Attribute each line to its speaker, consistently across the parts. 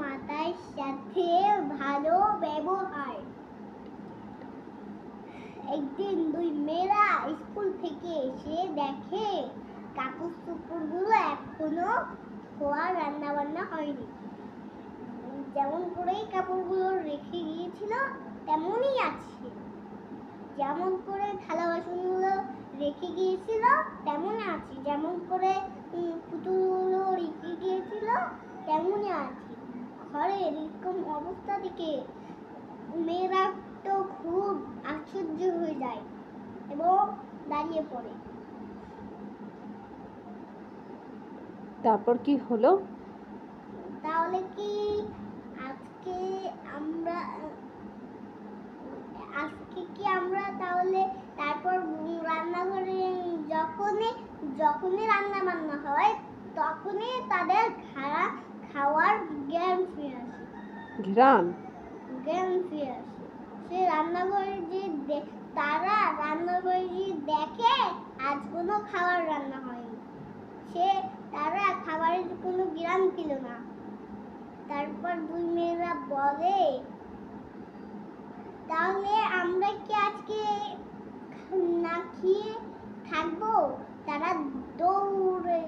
Speaker 1: মাতার সাথে ভালো ব্যবহার। একদিন দুই মেয়েরা স্কুল থেকে এসে দেখে, কাপড় চোপড়গুলো এখনও ধোয়া রান্না বান্না হয়নি। যেমন করেই কাপড়গুলো রেখে গিয়েছিল, তেমনই আছে। যেমন করে থালা বাসনগুলো রেখে গিয়েছিল, তেমনই আছে। যেমন করে পুতুলগুলো রেখে গিয়েছিল, তেমনই আছে। এরকম অবস্থা থেকে মেয়েরা তো খুব আশ্চর্য হয়ে যায় এবং দাঁড়িয়ে পড়ে।
Speaker 2: তারপর কি হলো?
Speaker 1: তাহলে কি আজকে আমরা আজকে কি আমরা তাহলে তারপর রান্নাঘরে যখনই যখনই রান্না বান্না হয় তখনই তাদের খাওয়া খাওয়ার জ্ঞান ফিরে আসে।
Speaker 2: ঘ্রাণ?
Speaker 1: জ্ঞান ফিরে আসে সে রান্নাঘরে যে তারা রান্নাঘরে যে দেখে আজ কোনো খাবার রান্না হয়নি। সে তারা খাবারের কোনো জ্ঞান পেল না। তারপর দুই মেয়েরা বলে তাহলে আমরা কি আজকে না খেয়ে থাকব? তারা দৌড়ে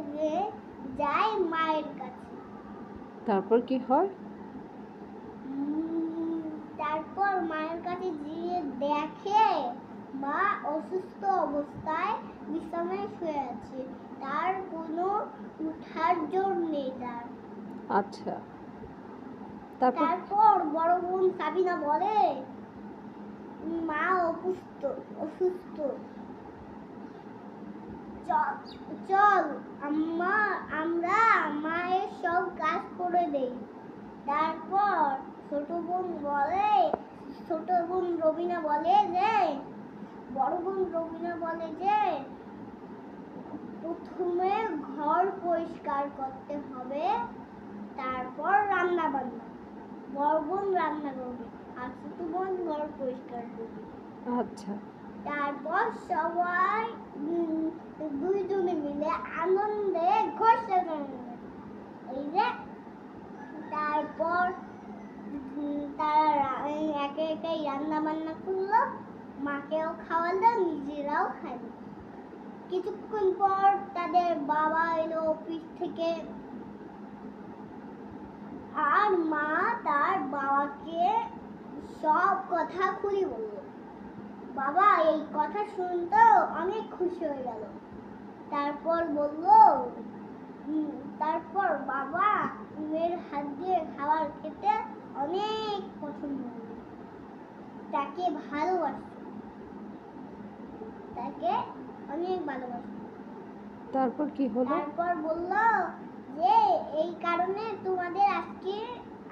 Speaker 1: যায় মায়ের কাছে।
Speaker 2: তারপর কি হয়
Speaker 1: উম, তারপর মায়ের কাছে গিয়ে দেখে মা অসুস্থ অবস্থায় বিছানায় শুয়ে আছে। তার কোনো উঠার জোর নেই তার।
Speaker 2: আচ্ছা। তারপর?
Speaker 1: তারপর বড় বোন সাবিনা বলে মা অসুস্থ অসুস্থ। চল চল আম্মা আমরা মায়ের সব কাজ করে দেই। তারপর ছোট বোন বলে ছোট বোন রবিনা বলে যে বড় বোন রবিনা বলে যে প্রথমে ঘর পরিষ্কার করতে হবে তারপর রান্না বান্না। বড় বোন রান্না করবে আর ছোট বোন ঘর পরিষ্কার করবে।
Speaker 2: আচ্ছা।
Speaker 1: তারপর সবাই দুইজনে মিলে আনন্দে ঘর সাজানো এই যে তারপর তারা রা- এই একে একে রান্না বান্না করল, মাকেও খাওয়ালো, নিজেরাও খাইলো কিছুক্ষণ পর তাদের বাবা এলো অফিস থেকে। আর মা তার বাবাকে সব কথা খুলে বলল। বাবা, এই কথা শুনতে অনেক খুশি হয়ে গেল। তারপর বলল তারপর বাবা মেয়ের হাত দিয়ে খাবার খেতে অনেক পছন্দ তাকে ভালোবাসত তাকে অনেক ভালোবাসত
Speaker 2: তারপর কি হলো?
Speaker 1: তারপর বলল যে এই কারণে তোমাদের আজকে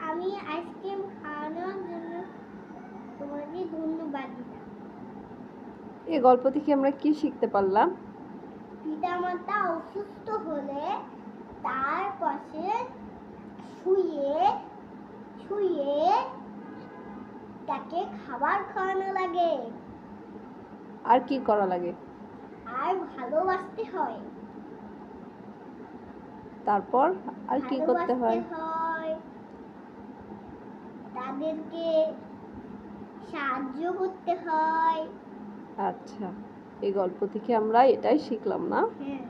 Speaker 1: আমি আইসক্রিম খাওয়ানোর জন্য তোমাদের ধন্যবাদ দিলাম।
Speaker 2: এই গল্প থেকে আমরা কি শিখতে পারলাম?
Speaker 1: পিতামাতা অসুস্থ হলে তার পাশে শুয়ে শুয়ে তাকে খাবার খাওয়ানো লাগে।
Speaker 2: আর কি করা লাগে?
Speaker 1: আর ভালোবাসতে হয়।
Speaker 2: তারপর আর কি করতে হয়।
Speaker 1: তাদেরকে সাহায্য করতে হয়।
Speaker 2: আচ্ছা এই গল্প থেকে আমরা এটাই শিখলাম না?
Speaker 1: হ্যাঁ।